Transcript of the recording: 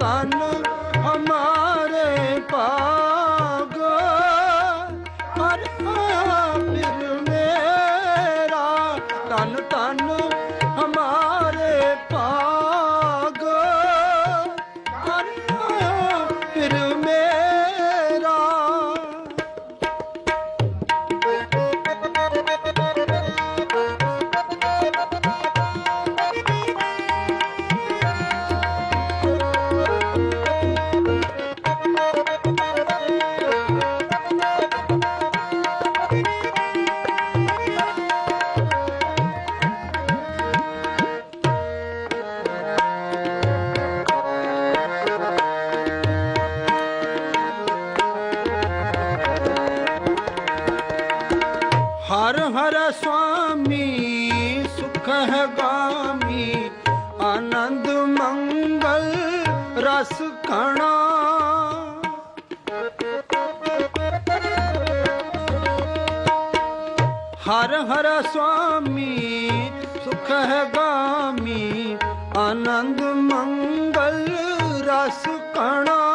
ਤਨ ਹਮਾਰੇ ਭਾਗ। ਹਰ ਫਿਰ ਮੇਰਾ ਤਨ ਤਨ ਹਮਾਰੇ ਹਰ ਹਰ ਸੁਆਮੀ ਸੁਖ ਹੈ ਗਾਮੀ, ਆਨੰਦ ਮੰਗਲ ਰਸ ਕਣਾ। ਹਰ ਹਰ ਸੁਆਮੀ ਸੁਖ ਹੈ ਗਾਮੀ, ਆਨੰਦ ਮੰਗਲ ਰਸ ਕਣਾ।